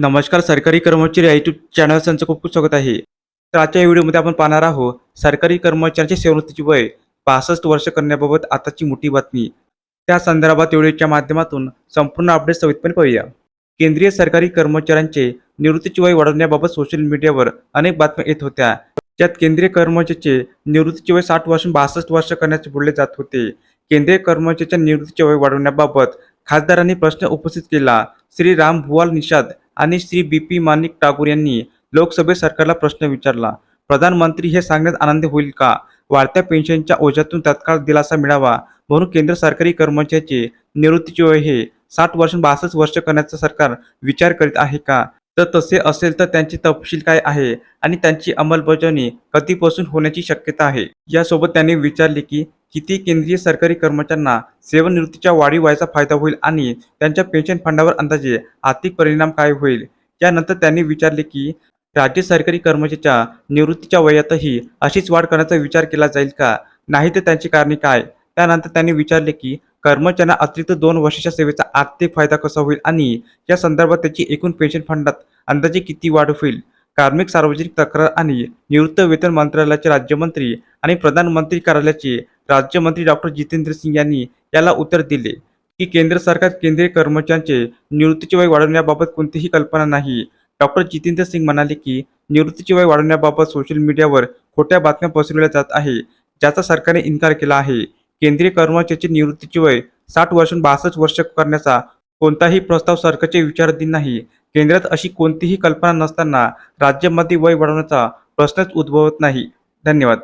नमस्कार सरकारी कर्मचारी आय यूट्यूब चॅनल त्यांचं खूप खूप स्वागत आहे. तर आजच्या व्हिडिओमध्ये आपण पाहणार आहोत सरकारी कर्मचाऱ्यांचे सेवृत्तीची वय पासष्ट वर्ष करण्याबाबत आताची मोठी बातमी. त्या संदर्भात व्हिडिओच्या माध्यमातून संपूर्ण अपडेट सवितपणे पाहूया. केंद्रीय सरकारी कर्मचाऱ्यांचे निवृत्तीची वय वाढवण्याबाबत सोशल मीडियावर अनेक बातम्या येत होत्या. त्यात केंद्रीय कर्मचाऱ्याचे निवृत्तीचे वय साठ वर्षून बासष्ट वर्ष करण्याचे बोलले जात होते. केंद्रीय कर्मचाऱ्याच्या निवृत्तीचे वय वाढवण्याबाबत खासदारांनी प्रश्न उपस्थित केला. श्री राम भुवाल निषाद आणि श्री बी पी माणिक टागोर यांनी लोकसभेत सरकारला प्रश्न विचारला प्रधानमंत्री हे सांगण्यात आनंद होईल का? वाढत्या पेन्शनच्या ओझ्यातून तत्काळ दिलासा मिळावा म्हणून केंद्र सरकारी कर्मचाऱ्याचे निवृत्तीचे वय हे साठ वर्ष बासष्ट वर्ष करण्याचा सरकार विचार करीत आहे का? तर तसे असेल तर त्यांचे तपशील काय आहे आणि त्यांची अंमलबजावणी कधीपासून होण्याची शक्यता आहे? यासोबत त्यांनी विचारले की किती केंद्रीय सरकारी कर्मचाऱ्यांना सेवानिवृत्तीच्या वाढीव वयाचा फायदा होईल आणि त्यांच्या पेन्शन फंडावर अंदाजे आर्थिक परिणाम काय होईल? यानंतर त्यांनी विचारले की राज्य सरकारी कर्मचाऱ्याच्या निवृत्तीच्या वयातही अशीच वाढ करण्याचा विचार केला जाईल का? नाही तर त्यांची कारणे काय? त्यानंतर त्यांनी विचारले की कर्मचाऱ्यांना अतिरिक्त दोन वर्षाच्या सेवेचा आर्थिक फायदा कसा होईल आणि या संदर्भात त्याची एकूण पेन्शन फंडात अंदाजे किती वाढ होईल? कार्मिक सार्वजनिक तक्रार आणि निवृत्त वेतन मंत्रालयाचे राज्यमंत्री आणि प्रधानमंत्री कार्यालयाचे राज्यमंत्री डॉक्टर जितेंद्र सिंग यांनी याला उत्तर दिले की केंद्र सरकार केंद्रीय कर्मचाऱ्यांचे निवृत्तीचे वय वाढवण्याबाबत कोणतीही कल्पना नाही. डॉक्टर जितेंद्र सिंग म्हणाले की निवृत्तीचे वय वाढवण्याबाबत सोशल मीडियावर खोट्या बातम्या पसरवल्या जात आहे ज्याचा सरकारने इन्कार केला आहे. केंद्रीय कर्मचाऱ्याची निवृत्तीची वय साठ वर्षून बासष्ट वर्ष करण्याचा कोणताही प्रस्ताव सरकारच्या विचाराधीन नाही. केंद्रात अशी कोणतीही कल्पना नसताना राज्यामध्ये वय वाढवण्याचा प्रश्नच उद्भवत नाही. धन्यवाद.